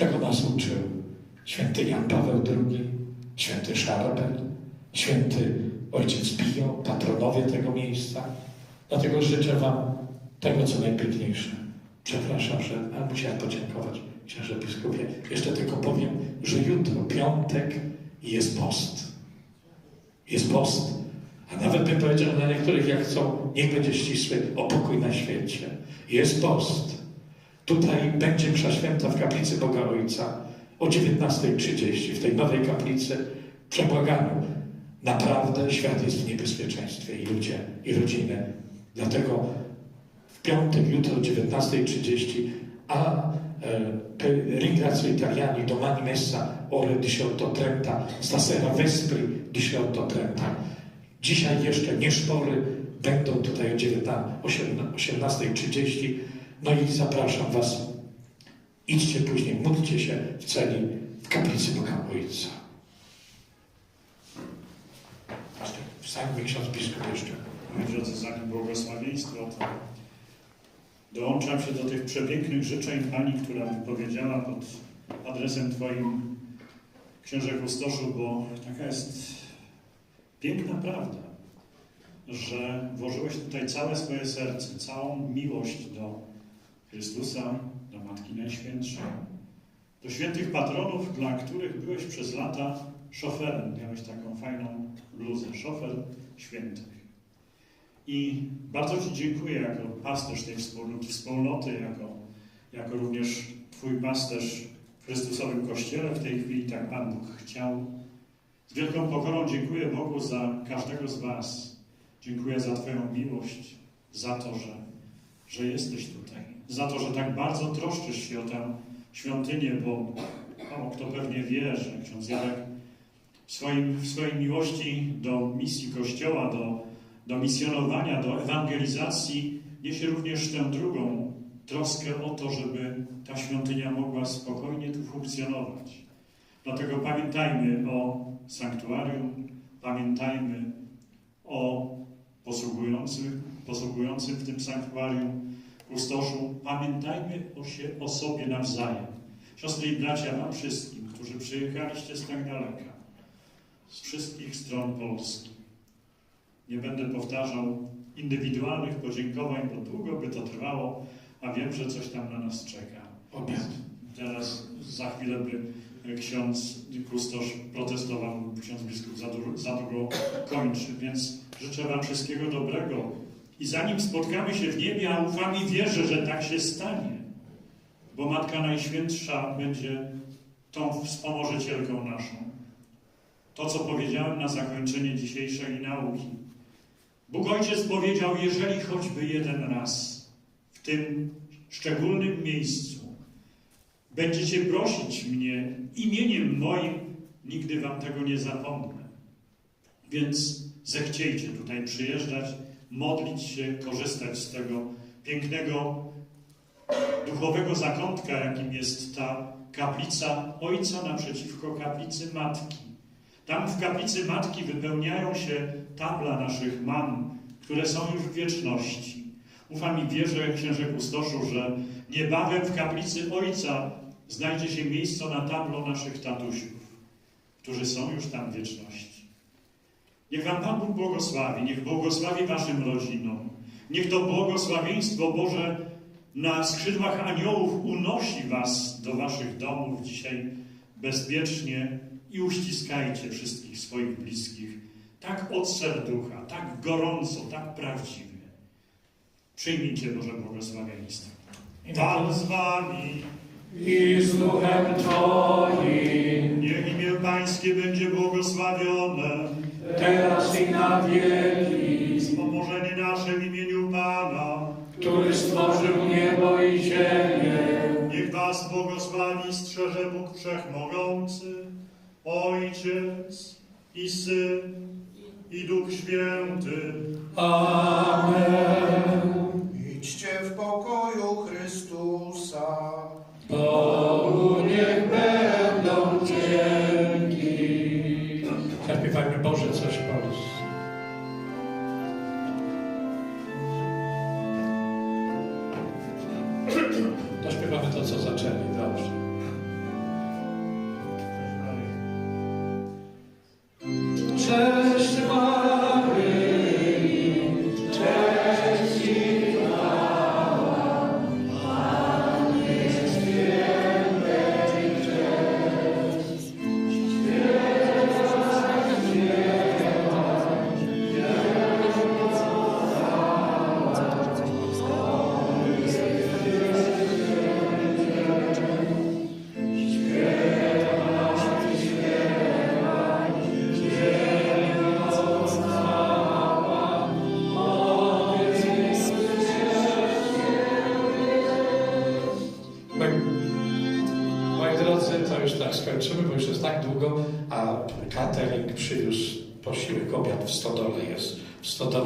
czego nas uczył święty Jan Paweł II, święty Szarbel, święty ojciec Pio, patronowie tego miejsca. Dlatego życzę Wam tego, co najpiękniejsze. Przepraszam, że musiałem podziękować księże biskupie. Jeszcze tylko powiem, że jutro, piątek, jest post. Jest post. A nawet bym powiedział dla niektórych, jak chcą, niech będzie ścisły, o pokój na świecie. Jest post. Tutaj będzie msza święta w kaplicy Boga Ojca o 19.30 w tej nowej kaplicy przebłaganiu. Naprawdę świat jest w niebezpieczeństwie i ludzie, i rodziny. Dlatego w piątek, jutro o 19.30 a eh, ringrazio Italiani domani messa ore 18.30 stasera vespri 18.30 dzisiaj jeszcze nie szpory będą tutaj o 18.30 no i zapraszam Was. Idźcie później, módlcie się w celi w kaplicy Boga Ojca. Wstańmy ksiądz biskup jeszcze. Moi drodzy, zanim błogosławieństwo, to dołączam się do tych przepięknych życzeń Pani, która wypowiedziała pod adresem Twoim księże Kustoszu, bo taka jest piękna prawda, że włożyłeś tutaj całe swoje serce, całą miłość do Chrystusa, do Matki Najświętszej, do świętych patronów, dla których byłeś przez lata szoferem. Miałeś taką fajną bluzę, szofer świętych. I bardzo Ci dziękuję jako pasterz tej wspólnoty, jako, jako również Twój pasterz w Chrystusowym Kościele. W tej chwili tak Pan Bóg chciał. Z wielką pokorą dziękuję Bogu za każdego z Was. Dziękuję za Twoją miłość, za to, że, że jesteś tutaj. Za to, że tak bardzo troszczysz się o tę świątynię, bo kto pewnie wie, że ksiądz Jarek w, swoim, w swojej miłości do misji Kościoła, do do misjonowania, do ewangelizacji niesie również tę drugą troskę o to, żeby ta świątynia mogła spokojnie tu funkcjonować. Dlatego pamiętajmy o sanktuarium, pamiętajmy o posługującym, posługującym w tym sanktuarium kustoszu, pamiętajmy o, się, o sobie nawzajem. Siostry i bracia, wam wszystkim, którzy przyjechaliście z tak daleka, z wszystkich stron Polski, nie będę powtarzał indywidualnych podziękowań, bo długo by to trwało, a wiem, że coś tam na nas czeka. Obiad. Teraz za chwilę by ksiądz kustosz protestował, ksiądz biskup za, długo, za kończy, więc życzę Wam wszystkiego dobrego. I zanim spotkamy się w niebie, a ufam i wierzę, że tak się stanie, bo Matka Najświętsza będzie tą wspomożycielką naszą. To, co powiedziałem na zakończenie dzisiejszej nauki. Bóg Ojciec powiedział, jeżeli choćby jeden raz w tym szczególnym miejscu będziecie prosić mnie imieniem moim, nigdy wam tego nie zapomnę. Więc zechciejcie tutaj przyjeżdżać, modlić się, korzystać z tego pięknego duchowego zakątka, jakim jest ta kaplica Ojca naprzeciwko kaplicy Matki. Tam w kaplicy Matki wypełniają się tabla naszych mam, które są już w wieczności. Ufam i wierzę, księże Kustoszu, że niebawem w kaplicy Ojca znajdzie się miejsce na tablo naszych tatusiów, którzy są już tam w wieczności. Niech Wam Pan Bóg błogosławi, niech błogosławi Waszym rodzinom. Niech to błogosławieństwo Boże na skrzydłach aniołów unosi Was do Waszych domów dzisiaj bezpiecznie i uściskajcie wszystkich swoich bliskich tak od serducha, tak gorąco, tak prawdziwie. Przyjmijcie Boże błogosławieństwo. Pan z wami i z duchem Twoim, niech imię Pańskie będzie błogosławione. Teraz i na wieki, Wspomożenie nasze w imieniu Pana. który stworzył niebo i ziemię. Niech Was błogosławi, strzeże Bóg Wszechmogący, Ojciec i Syn i Duch Święty. Amen. Idźcie w pokoju Chrystusa. Bogu niech będą dzięki. Zaśpiewajmy W Polsce. To śpiewamy to, co zaczęli. Dobrze. Tak skończymy, bo już jest tak długo, a catering przywiózł posiłek, obiad w stodole jest. W stodole